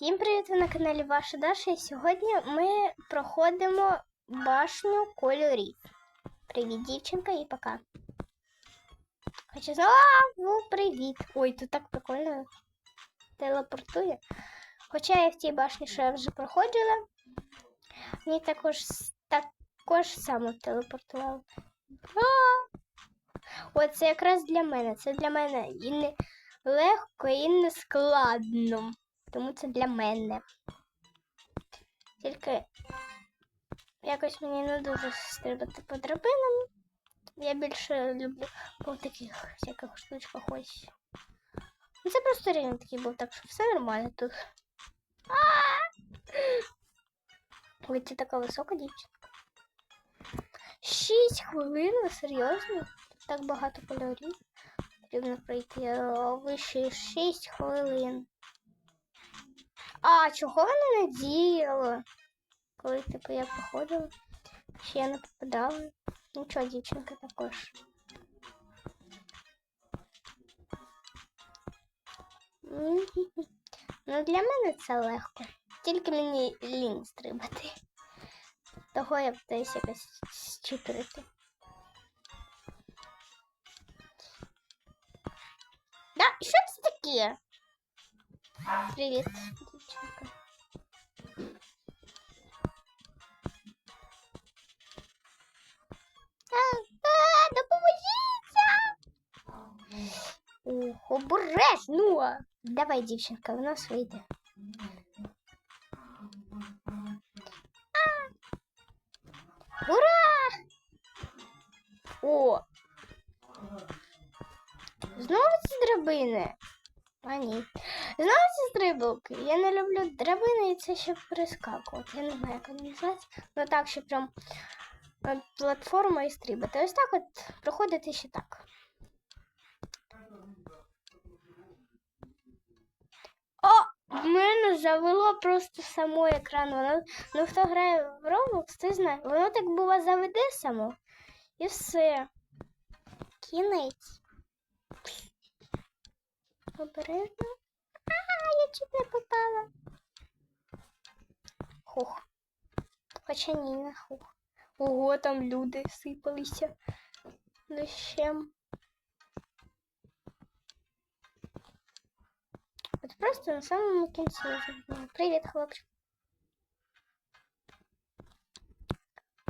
Всім привіт! Ви на каналі Ваша Даша. І сьогодні ми проходимо башню кольорів. Привіт, дівчинка, і пока. Хочу знову привіт. Ой, тут так прикольно телепортує. Хоча я в тій башні, що я вже проходила, мені також також само телепортувало. От це якраз для мене. Це для мене і не легко, і не складно. Тому це для мене. Тільки якось мені не дуже стрибати по драбинам. Я більше люблю по таких всяких штучках ось. Ну, Це просто рівень такий був, так що все нормально тут. Ой, ти така висока дівчинка. Шість хвилин, серйозно? Тут так багато кольорів. Потрібно пройти а ви ще шість хвилин. А чого вона не діяла? Коли типу я проходила, ще не попадала. Нічого, дівчинка також. Ну, для мене це легко. Тільки мені лінь стрибати. Того я питаюся якось щиперити. Да, що це таке? Привіт, дівчинка. А, а, допоможіться! Ох, обережно! Давай, дівчинка, в нас вийде. А! Ура! О! Знову ці драбини. А ні. Знову ці стрибалки. Я не люблю драбини і це ще прискакувати. Я не знаю, як вони називається. Ну так, що прям е, платформа і стрибати. Ось так от проходити ще так. О! В мене завело просто само екран. Воно, ну хто грає в Roblox, ти знає, воно так бува заведе само. І все. Кінець. Обережно. А, я чуть не попала. Хух. Хоча ні, не хух. Ого, там люди сипалися дощем. От просто на самому кінці. Привіт, хлопчик.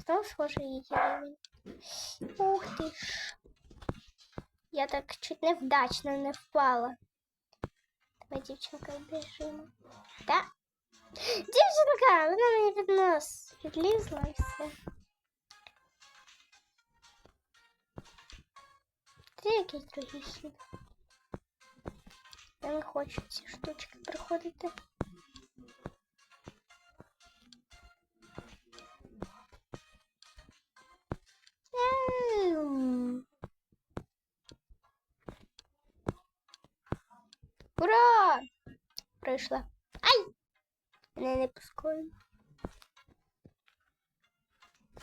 Знову схоже її. Ух ти ж. Я так чуть невдачно не впала. Давай, дівчинка, біжимо. Та. Дівчинка, вона мені під нос підлізла і все. Це якийсь другий хід. Я не хочу ці штучки приходити. Ура! Прийшла. Ай! Мене не пускають.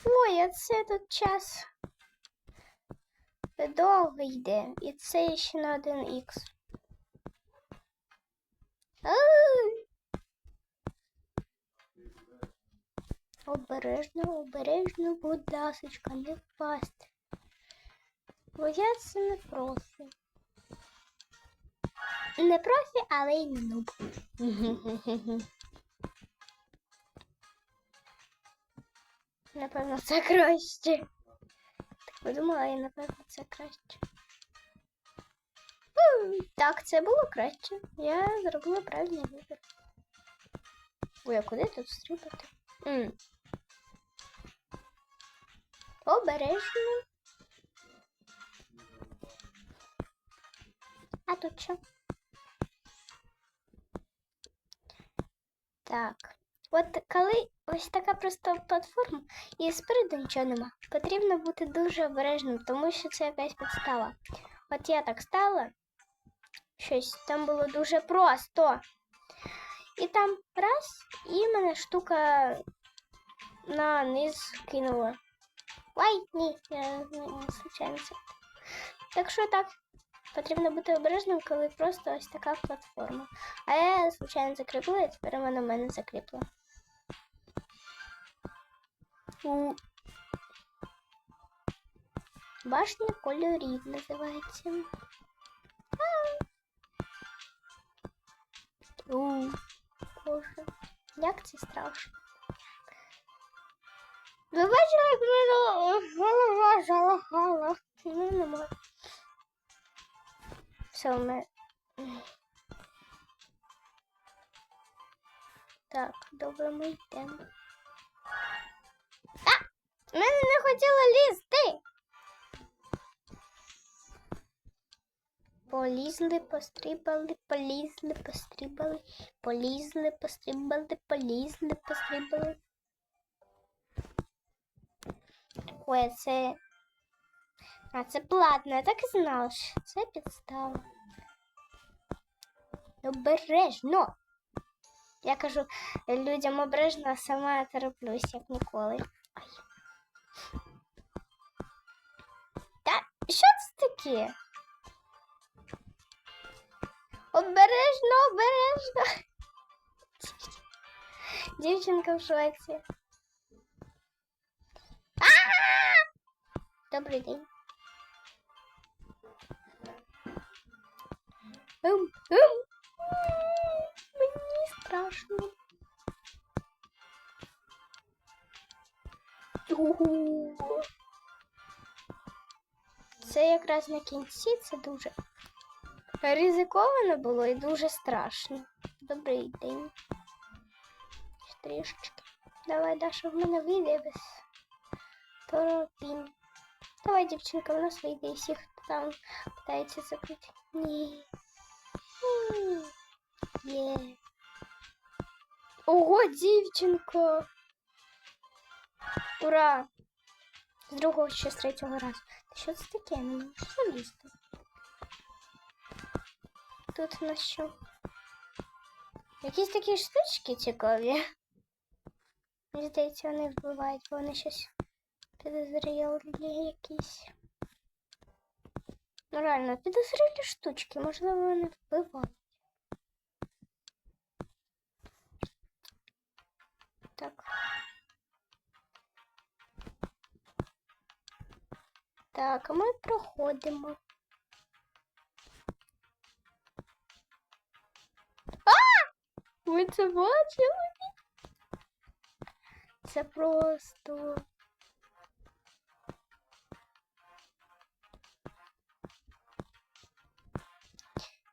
Ой, а це тут час довго йде. І це ще на 1х. Ай! Обережно, обережно, будь ласочка, не впасти. Це не профі. Не профі, але й не нуб. Напевно, це краще. Так подумала, і напевно це краще. М, Так, це було краще. Я зробила правильний вибір. Ой, а куди тут стрибати? Обережно. А тут що? Так. От коли ось така просто платформа і спереду нічого нема, потрібно бути дуже обережним, тому що це якась підстава. От я так стала, щось там було дуже просто. І там раз, і мене штука на низ кинула. Ой, ні, я не, случайно. Так що так, Потрібно бути обережним, коли просто ось така платформа. А я звичайно закріпила, і тепер вона в мене закріпла. У. Башня кольорів називається. У. Боже, як це страшно. Ви бачили, як мене голова? Ну, нема. Все. Так, добре, ми йдемо. А! Мене не хотіло лізти. Полізли, пострибали, полізли, пострибали, полізли, пострибали, полізли, пострибали. Ой, це. А, це платно, я так і знала, що це підстава. Обережно. Я кажу людям обережно, а сама тороплюсь, як ніколи. Ай. Та що це таке? Обережно, обережно. Дівчинка в шоці. Добрий день. Ем, ем. Якраз на кінці це дуже ризиковано було і дуже страшно. Добрий день. Трішечки. Давай, Даша, в мене вийде без торопінь. Давай, дівчинка, в нас вийде і всіх там питається закрити. Ні. Є. Ого, дівчинка. Ура! З другого ще з третього разу. Що це таке? Не можу залізти. Тут у нас що? Якісь такі штучки цікаві. Мені здається, вони вбивають, бо вони щось підозрілі якісь. Ну реально, підозрілі штучки, можливо, вони вбивають. Так. Так, ми проходимо. А! Ви це бачили? Це просто.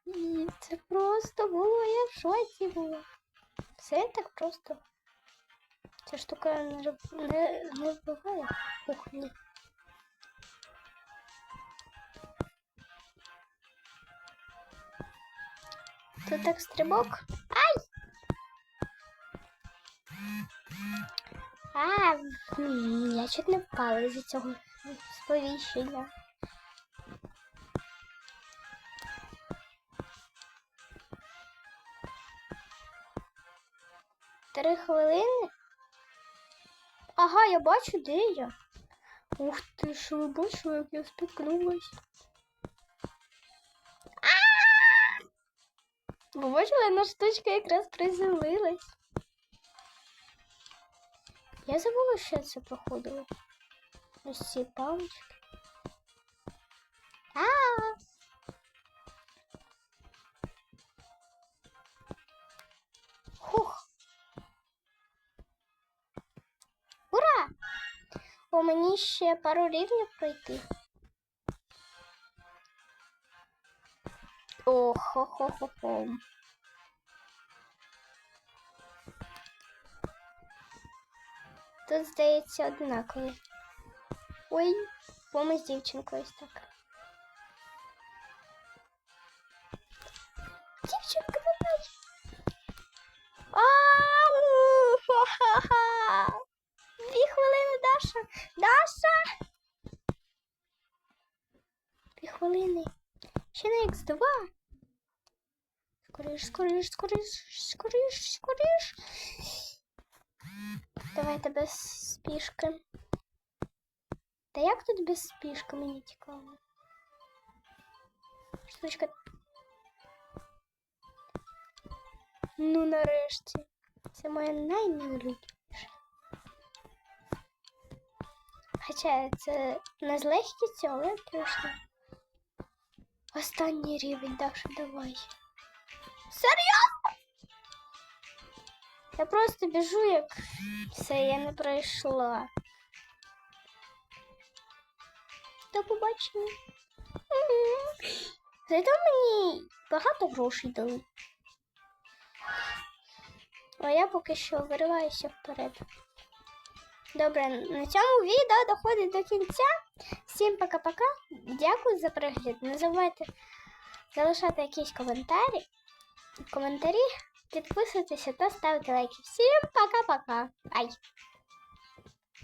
І це просто було, я в шоці була. Все так просто. Ця штука не, не, не вбиває кухні. Тут так стрибок. Ай! А, я чуть не впала із цього сповіщення. Три хвилини. Ага, я бачу, де я. Ух ти, що ви бачили, як я спіткнулась. Ви бачили, одна штучка якраз приземлилась. Я забула, що це проходило. Ось ці палички. А! Хух. Ура! У мені ще пару рівнів пройти. О, хо-хо-хо-хо. Тут, здається, однакові. Ой, помощь з дівчинкою ось так. Дівчинка, Х2. Скоріш, скоріш, скоріш, скоріш, скоріш. Давайте без спішки. Та як тут без спішки, мені цікаво. Штучка. Ну, нарешті. Це моє найнеулюбленіше. Хоча це не з легкістю, але трошки. Останній рівень, Даша, давай. Серйозно? Я просто біжу, як все, я не пройшла. До побачення. Зато мені багато грошей дали. А я поки що вириваюся вперед. Добре, на цьому відео доходить до кінця. Всім пока-пока. Дякую за перегляд. Не забувайте залишати якісь коментарі. Коментарі, підписуйтеся та ставити лайки. Всім пока-пока. Бай!